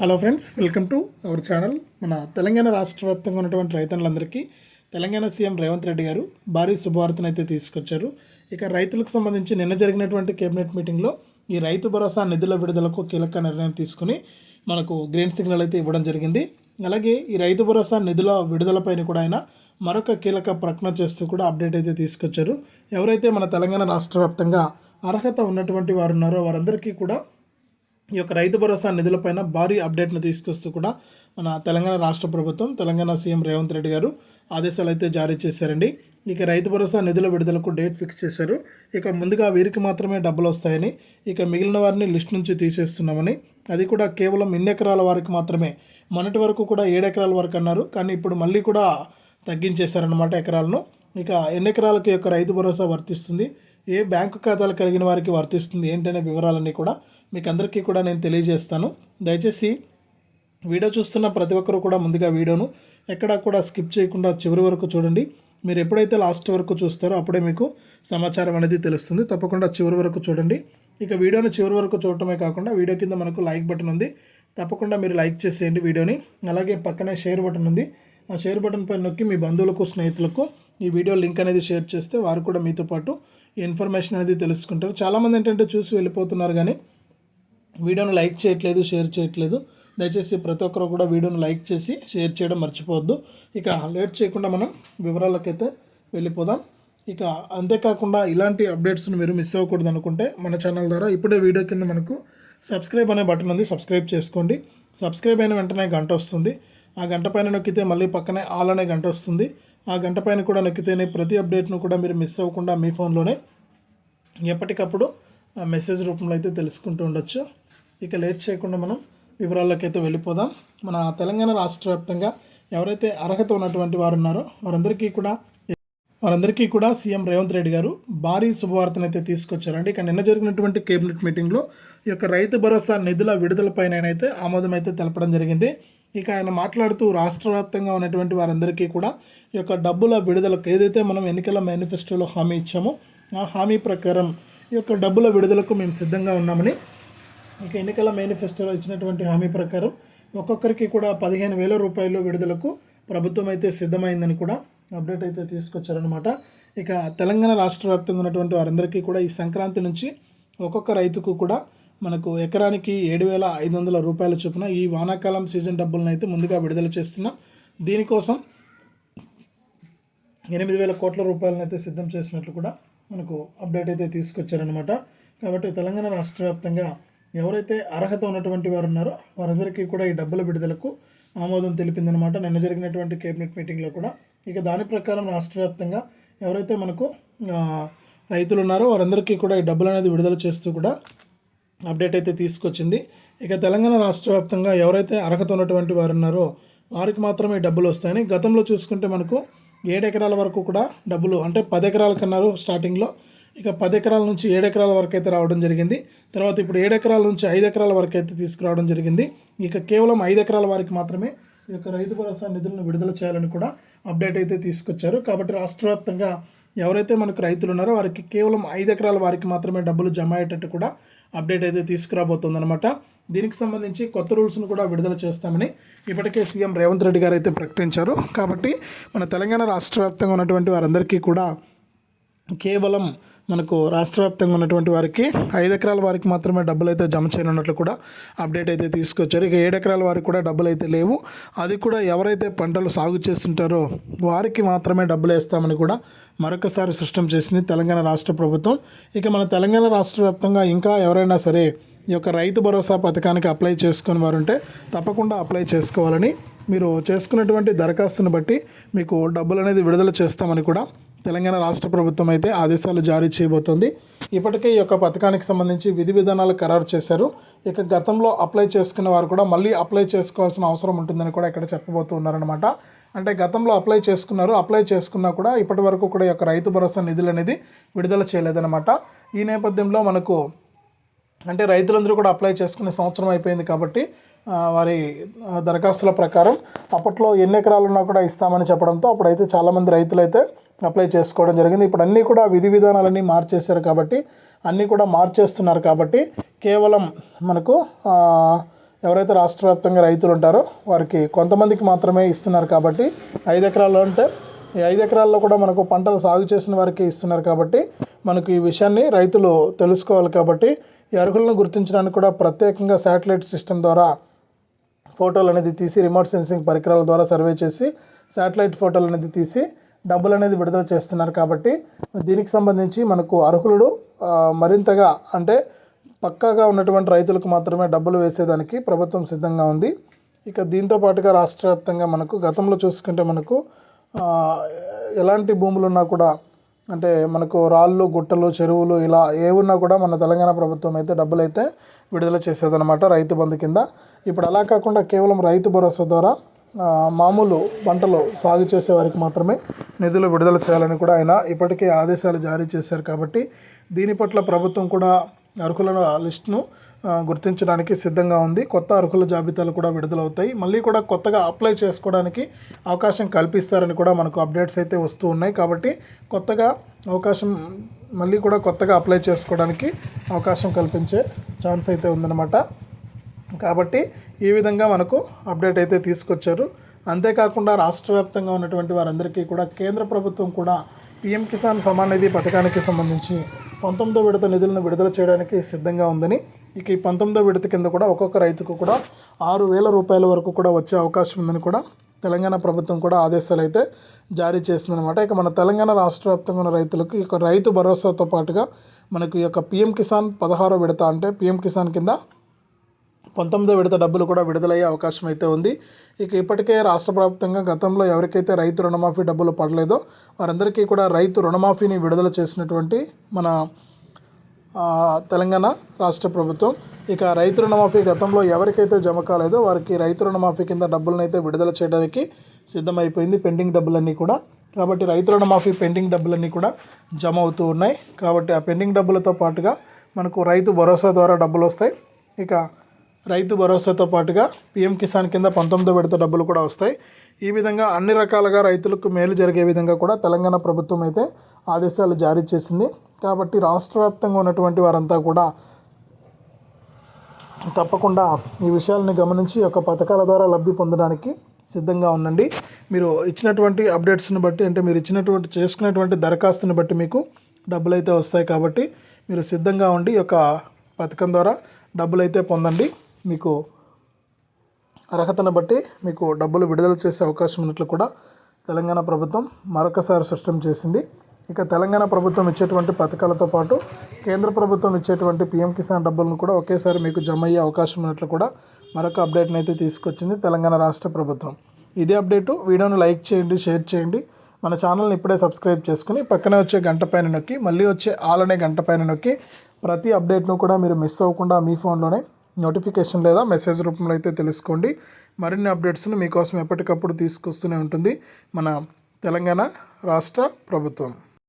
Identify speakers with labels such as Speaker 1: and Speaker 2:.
Speaker 1: Hello friends welcome to our channel మన తెలంగాణ రాష్ట్ర వ్యాప్తంగా ఉన్నటువంటి రైతులందరికీ తెలంగాణ సీఎం రేవంత్ రెడ్డి గారు భారీ శుభవార్తను అయితే తీసుకొచ్చారు. ఇక రైతులకు సంబంధించి నిన్న జరిగినటువంటి కేబినెట్ మీటింగ్లో ఈ రైతు భరోసా నిధుల విడుదలకు కీలక నిర్ణయం తీసుకుని మనకు గ్రీన్ సిగ్నల్ అయితే ఇవ్వడం జరిగింది. అలాగే ఈ రైతు భరోసా నిధుల విడుదలపైన కూడా ఆయన మరొక కీలక ప్రకటన చేస్తూ కూడా అప్డేట్ అయితే తీసుకొచ్చారు. ఎవరైతే మన తెలంగాణ రాష్ట్ర వ్యాప్తంగా అర్హత ఉన్నటువంటి వారు ఉన్నారో వారందరికీ కూడా ఈ యొక్క రైతు భరోసా నిధులపైన భారీ అప్డేట్ను తీసుకొస్తూ కూడా మన తెలంగాణ రాష్ట్ర ప్రభుత్వం తెలంగాణ సీఎం రేవంత్ రెడ్డి గారు ఆదేశాలు అయితే జారీ చేశారండి. ఇక రైతు భరోసా నిధుల విడుదలకు డేట్ ఫిక్స్ చేశారు. ఇక ముందుగా వీరికి మాత్రమే డబ్బులు వస్తాయని ఇక మిగిలిన వారిని లిస్ట్ నుంచి తీసేస్తున్నామని అది కూడా కేవలం ఇన్ని ఎకరాల వారికి మాత్రమే. మొన్నటి వరకు కూడా ఏడు ఎకరాల వరకు అన్నారు. కానీ ఇప్పుడు మళ్ళీ కూడా తగ్గించేశారన్నమాట ఎకరాలను. ఇక ఎన్ని ఎకరాలకు యొక్క రైతు భరోసా వర్తిస్తుంది? ఏ బ్యాంకు ఖాతాలు కలిగిన వారికి వర్తిస్తుంది? ఏంటనే వివరాలన్నీ కూడా మీకు అందరికీ కూడా నేను తెలియజేస్తాను. దయచేసి వీడియో చూస్తున్న ప్రతి ఒక్కరు కూడా ముందుగా వీడియోను ఎక్కడా కూడా స్కిప్ చేయకుండా చివరి వరకు చూడండి. మీరు ఎప్పుడైతే లాస్ట్ వరకు చూస్తారో అప్పుడే మీకు సమాచారం అనేది తెలుస్తుంది. తప్పకుండా చివరి వరకు చూడండి. ఇక వీడియోని చివరి వరకు చూడటమే కాకుండా వీడియో కింద మనకు లైక్ బటన్ ఉంది. తప్పకుండా మీరు లైక్ చేసేయండి వీడియోని. అలాగే పక్కనే షేర్ బటన్ ఉంది. ఆ షేర్ బటన్ పైన నొక్కి మీ బంధువులకు స్నేహితులకు ఈ వీడియో లింక్ అనేది షేర్ చేస్తే వారు కూడా మీతో పాటు ఈ ఇన్ఫర్మేషన్ అనేది తెలుసుకుంటారు. చాలామంది ఏంటంటే చూసి వెళ్ళిపోతున్నారు కానీ వీడియోను లైక్ చేయట్లేదు షేర్ చేయట్లేదు. దయచేసి ప్రతి ఒక్కరు కూడా వీడియోను లైక్ చేసి షేర్ చేయడం మర్చిపోవద్దు. ఇక లేట్ చేయకుండా మనం వివరాలకైతే వెళ్ళిపోదాం. ఇక అంతేకాకుండా ఇలాంటి అప్డేట్స్ను మీరు మిస్ అవ్వకూడదు అనుకుంటే మన ఛానల్ ద్వారా ఇప్పుడే వీడియో కింద మనకు సబ్స్క్రైబ్ అనే బటన్ ఉంది సబ్స్క్రైబ్ చేసుకోండి. సబ్స్క్రైబ్ అయిన వెంటనే గంట వస్తుంది. ఆ గంట పైన నొక్కితే మళ్ళీ పక్కనే ఆల్ అనే గంట వస్తుంది. ఆ గంట పైన కూడా నొక్కితేనే ప్రతి అప్డేట్ను కూడా మీరు మిస్ అవ్వకుండా మీ ఫోన్లోనే ఎప్పటికప్పుడు ఆ మెసేజ్ రూపంలో అయితే తెలుసుకుంటూ ఉండొచ్చు. ఇక లేట్ చేయకుండా మనం వివరాల్లోకైతే వెళ్ళిపోదాం. మన తెలంగాణ రాష్ట్ర వ్యాప్తంగా ఎవరైతే అర్హత ఉన్నటువంటి వారు ఉన్నారో వారందరికీ కూడా వారందరికీ కూడా సీఎం రేవంత్ రెడ్డి గారు భారీ శుభవార్తను అయితే తీసుకొచ్చారండి. ఇక నిన్న జరిగినటువంటి కేబినెట్ మీటింగ్లో ఈ యొక్క రైతు భరోసా నిధుల విడుదలపై అయితే ఆమోదం అయితే తెలపడం జరిగింది. ఇక ఆయన మాట్లాడుతూ రాష్ట్ర వ్యాప్తంగా ఉన్నటువంటి వారందరికీ కూడా ఈ యొక్క డబ్బుల విడుదలకు ఏదైతే మనం ఎన్నికల మేనిఫెస్టోలో హామీ ఇచ్చామో ఆ హామీ ప్రకారం ఈ యొక్క డబ్బుల విడుదలకు మేము సిద్ధంగా ఉన్నామని ఇక ఎన్నికల మేనిఫెస్టోలో ఇచ్చినటువంటి హామీ ప్రకారం ఒక్కొక్కరికి కూడా పదిహేను వేల రూపాయలు విడుదలకు ప్రభుత్వం అయితే సిద్ధమైందని కూడా అప్డేట్ అయితే తీసుకొచ్చారనమాట ఇక తెలంగాణ రాష్ట్ర వ్యాప్తంగా ఉన్నటువంటి వారందరికీ కూడా ఈ సంక్రాంతి నుంచి ఒక్కొక్క రైతుకు కూడా మనకు ఎకరానికి ఏడు వేల ఐదు వందల రూపాయల చొప్పున ఈ వానాకాలం సీజన్ డబ్బులను అయితే ముందుగా విడుదల చేస్తున్నాం. దీనికోసం ఎనిమిది వేల కోట్ల రూపాయలను అయితే సిద్ధం చేసినట్లు కూడా మనకు అప్డేట్ అయితే తీసుకొచ్చారనమాట కాబట్టి తెలంగాణ రాష్ట్ర వ్యాప్తంగా ఎవరైతే అర్హత ఉన్నటువంటి వారు ఉన్నారో వారందరికీ కూడా ఈ డబ్బుల విడుదలకు ఆమోదం తెలిపిందనమాట. నిన్న జరిగినటువంటి కేబినెట్ మీటింగ్లో కూడా. ఇక దాని ప్రకారం రాష్ట్ర వ్యాప్తంగా ఎవరైతే మనకు రైతులు ఉన్నారో వారందరికీ కూడా ఈ డబ్బులు అనేది విడుదల చేస్తూ కూడా అప్డేట్ అయితే తీసుకొచ్చింది. ఇక తెలంగాణ రాష్ట్ర వ్యాప్తంగా ఎవరైతే అర్హత ఉన్నటువంటి వారు ఉన్నారో వారికి మాత్రమే డబ్బులు వస్తాయని గతంలో చూసుకుంటే మనకు ఏడు ఎకరాల వరకు కూడా డబ్బులు అంటే పది ఎకరాల అన్నారు స్టార్టింగ్లో ఇక పది ఎకరాల నుంచి ఏడు ఎకరాల వరకు అయితే రావడం జరిగింది. తర్వాత ఇప్పుడు ఏడు ఎకరాల నుంచి ఐదు ఎకరాల వరకు అయితే తీసుకురావడం జరిగింది. ఇక కేవలం ఐదు ఎకరాల వారికి మాత్రమే ఈ యొక్క రైతు భరోసా నిధులను విడుదల చేయాలని కూడా అప్డేట్ అయితే తీసుకొచ్చారు. కాబట్టి రాష్ట్ర వ్యాప్తంగా ఎవరైతే మనకు రైతులు ఉన్నారో వారికి కేవలం ఐదు ఎకరాల వారికి మాత్రమే డబ్బులు జమ అయ్యేటట్టు కూడా అప్డేట్ అయితే తీసుకురాబోతుందన్నమాట. దీనికి సంబంధించి కొత్త రూల్స్ను కూడా విడుదల చేస్తామని ఇప్పటికే సీఎం రేవంత్ రెడ్డి గారు అయితే ప్రకటించారు. కాబట్టి మన తెలంగాణ రాష్ట్ర వ్యాప్తంగా ఉన్నటువంటి వారందరికీ కూడా కేవలం మనకు రాష్ట్ర వ్యాప్తంగా ఉన్నటువంటి వారికి ఐదు ఎకరాల వారికి మాత్రమే డబ్బులు అయితే జమ చేయనున్నట్లు కూడా అప్డేట్ అయితే తీసుకొచ్చారు. ఇక ఏడు ఎకరాల వారికి కూడా డబ్బులు అయితే లేవు. అది కూడా ఎవరైతే పంటలు సాగు చేస్తుంటారో వారికి మాత్రమే డబ్బులు వేస్తామని కూడా మరొకసారి స్పష్టం చేసింది తెలంగాణ రాష్ట్ర ప్రభుత్వం. ఇక మన తెలంగాణ రాష్ట్ర వ్యాప్తంగా ఇంకా ఎవరైనా సరే ఈ యొక్క రైతు భరోసా పథకానికి అప్లై చేసుకుని వారు ఉంటే తప్పకుండా అప్లై చేసుకోవాలని మీరు చేసుకున్నటువంటి దరఖాస్తును బట్టి మీకు డబ్బులు అనేది విడుదల చేస్తామని కూడా తెలంగాణ రాష్ట్ర ప్రభుత్వం అయితే ఆదేశాలు జారీ చేయబోతోంది. ఇప్పటికే ఈ యొక్క పథకానికి సంబంధించి విధి విధానాలు ఖరారు చేశారు. ఇక గతంలో అప్లై చేసుకున్న వారు కూడా మళ్ళీ అప్లై చేసుకోవాల్సిన అవసరం ఉంటుందని కూడా ఇక్కడ చెప్పబోతున్నారనమాట అంటే గతంలో అప్లై చేసుకున్నారు అప్లై చేసుకున్నా కూడా ఇప్పటి వరకు కూడా ఈ యొక్క రైతు భరోసా నిధులు అనేది విడుదల చేయలేదన్నమాట. ఈ నేపథ్యంలో మనకు అంటే రైతులందరూ కూడా అప్లై చేసుకునే సంవత్సరం అయిపోయింది కాబట్టి వారి దరఖాస్తుల ప్రకారం అప్పట్లో ఎన్ని ఎకరాలు ఉన్నా కూడా ఇస్తామని చెప్పడంతో అప్పుడైతే చాలామంది రైతులు అయితే అప్లై చేసుకోవడం జరిగింది. ఇప్పుడు అన్నీ కూడా విధి విధానాలన్నీ మార్చేశారు కాబట్టి అన్నీ కూడా మార్చేస్తున్నారు కాబట్టి కేవలం మనకు ఎవరైతే రాష్ట్ర వ్యాప్తంగా రైతులు ఉంటారో వారికి కొంతమందికి మాత్రమే ఇస్తున్నారు కాబట్టి ఐదు ఎకరాల్లో అంటే ఈ ఐదు ఎకరాల్లో కూడా మనకు పంటలు సాగు చేసిన వారికి ఇస్తున్నారు కాబట్టి మనకు ఈ విషయాన్ని రైతులు తెలుసుకోవాలి కాబట్టి ఈ అర్హులను గుర్తించడానికి కూడా ప్రత్యేకంగా శాటిలైట్ సిస్టమ్ ద్వారా ఫోటోలు అనేది తీసి రిమోట్ సెన్సింగ్ పరికరాల ద్వారా సర్వే చేసి శాటిలైట్ ఫోటోలు అనేది తీసి డబ్బులు అనేది విడుదల చేస్తున్నారు కాబట్టి దీనికి సంబంధించి మనకు అర్హులు మరింతగా అంటే పక్కాగా ఉన్నటువంటి రైతులకు మాత్రమే డబ్బులు వేసేదానికి ప్రభుత్వం సిద్ధంగా ఉంది. ఇక దీంతో పాటుగా రాష్ట్ర వ్యాప్తంగా మనకు గతంలో చూసుకుంటే మనకు ఎలాంటి భూములు ఉన్నా కూడా అంటే మనకు రాళ్ళు గుట్టలు చెరువులు ఇలా ఏవున్నా కూడా మన తెలంగాణ ప్రభుత్వం అయితే డబ్బులు అయితే విడుదల చేసేదన్నమాట రైతు బంధు కింద. ఇప్పుడు అలా కాకుండా కేవలం రైతు భరోసా ద్వారా మామూలు పంటలు సాగు చేసే వారికి మాత్రమే నిధులు విడుదల చేయాలని కూడా ఆయన ఇప్పటికే ఆదేశాలు జారీ చేశారు కాబట్టి దీని పట్ల ప్రభుత్వం కూడా అర్హుల లిస్టును గుర్తించడానికి సిద్ధంగా ఉంది. కొత్త అర్హుల జాబితాలు కూడా విడుదలవుతాయి. మళ్ళీ కూడా కొత్తగా అప్లై చేసుకోవడానికి అవకాశం కల్పిస్తారని కూడా మనకు అప్డేట్స్ అయితే వస్తూ ఉన్నాయి. కాబట్టి కొత్తగా అవకాశం మళ్ళీ కూడా కొత్తగా అప్లై చేసుకోవడానికి అవకాశం కల్పించే ఛాన్స్ అయితే ఉందన్నమాట. కాబట్టి ఈ విధంగా మనకు అప్డేట్ అయితే తీసుకొచ్చారు. అంతేకాకుండా రాష్ట్ర వ్యాప్తంగా ఉన్నటువంటి వారందరికీ కూడా కేంద్ర ప్రభుత్వం కూడా పిఎం కిసాన్ సమాన్ నిధి పథకానికి సంబంధించి పంతొమ్మిదో విడత నిధులను విడుదల చేయడానికి సిద్ధంగా ఉందని ఇక ఈ పంతొమ్మిదో విడత కింద కూడా ఒక్కొక్క రైతుకు కూడా ఆరు వేల రూపాయల వరకు కూడా వచ్చే అవకాశం ఉందని కూడా తెలంగాణ ప్రభుత్వం కూడా ఆదేశాలు అయితే జారీ చేసిందనమాట ఇక మన తెలంగాణ రాష్ట్ర వ్యాప్తంగా ఉన్న రైతులకు ఈ యొక్క రైతు భరోసాతో పాటుగా మనకు ఈ యొక్క పిఎం కిసాన్ పదహారో విడత అంటే పిఎం కిసాన్ కింద పంతొమ్మిదో విడత డబ్బులు కూడా విడుదలయ్యే అవకాశం అయితే ఉంది. ఇక ఇప్పటికే రాష్ట్ర వ్యాప్తంగా గతంలో ఎవరికైతే రైతు రుణమాఫీ డబ్బులు పడలేదో వారందరికీ కూడా రైతు రుణమాఫీని విడుదల చేసినటువంటి మన తెలంగాణ రాష్ట్ర ప్రభుత్వం. ఇక రైతు రుణమాఫీ గతంలో ఎవరికైతే జమ కాలేదో వారికి రైతు రుణమాఫీ కింద డబ్బులను అయితే విడుదల చేయడానికి సిద్ధమైపోయింది పెండింగ్ డబ్బులన్నీ కూడా. కాబట్టి రైతు రుణమాఫీ పెండింగ్ డబ్బులన్నీ కూడా జమ అవుతూ ఉన్నాయి. కాబట్టి ఆ పెండింగ్ డబ్బులతో పాటుగా మనకు రైతు భరోసా ద్వారా డబ్బులు వస్తాయి. ఇక రైతు భరోసాతో పాటుగా పిఎం కిసాన్ కింద పంతొమ్మిదో విడత డబ్బులు కూడా వస్తాయి. ఈ విధంగా అన్ని రకాలుగా రైతులకు మేలు జరిగే విధంగా కూడా తెలంగాణ ప్రభుత్వం అయితే ఆదేశాలు జారీ చేసింది. కాబట్టి రాష్ట్ర వ్యాప్తంగా ఉన్నటువంటి వారంతా కూడా తప్పకుండా ఈ విషయాలను గమనించి ఒక పథకాల ద్వారా లబ్ధి పొందడానికి సిద్ధంగా ఉండండి. మీరు ఇచ్చినటువంటి అప్డేట్స్ని బట్టి అంటే మీరు ఇచ్చినటువంటి చేసుకున్నటువంటి దరఖాస్తుని బట్టి మీకు డబ్బులు అయితే వస్తాయి కాబట్టి మీరు సిద్ధంగా ఉండి ఒక పథకం ద్వారా డబ్బులు అయితే పొందండి. మీకు అర్హతను బట్టి మీకు డబ్బులు విడుదల చేసే అవకాశం ఉన్నట్లు కూడా తెలంగాణ ప్రభుత్వం మరొకసారి స్పష్టం చేసింది. ఇక తెలంగాణ ప్రభుత్వం ఇచ్చేటువంటి పథకాలతో పాటు కేంద్ర ప్రభుత్వం ఇచ్చేటువంటి పీఎం కిసాన్ డబ్బులను కూడా ఒకేసారి మీకు జమ అయ్యే అవకాశం ఉన్నట్లు కూడా మరొక అప్డేట్ని అయితే తీసుకొచ్చింది తెలంగాణ రాష్ట్ర ప్రభుత్వం. ఇదే అప్డేటు వీడియోను లైక్ చేయండి షేర్ చేయండి. మన ఛానల్ని ఇప్పుడే సబ్స్క్రైబ్ చేసుకుని పక్కనే వచ్చే గంట పైన నొక్కి మళ్ళీ వచ్చే ఆల్ అనే గంట పైన నొక్కి ప్రతి అప్డేట్ను కూడా మీరు మిస్ అవ్వకుండా మీ ఫోన్లోనే నోటిఫికేషన్ లేదా మెసేజ్ రూపంలో అయితే తెలుసుకోండి. మరిన్ని అప్డేట్స్ను మీకోసం ఎప్పటికప్పుడు తీసుకొస్తూనే ఉంటుంది. మన తెలంగాణ రాష్ట్ర ప్రభుత్వం.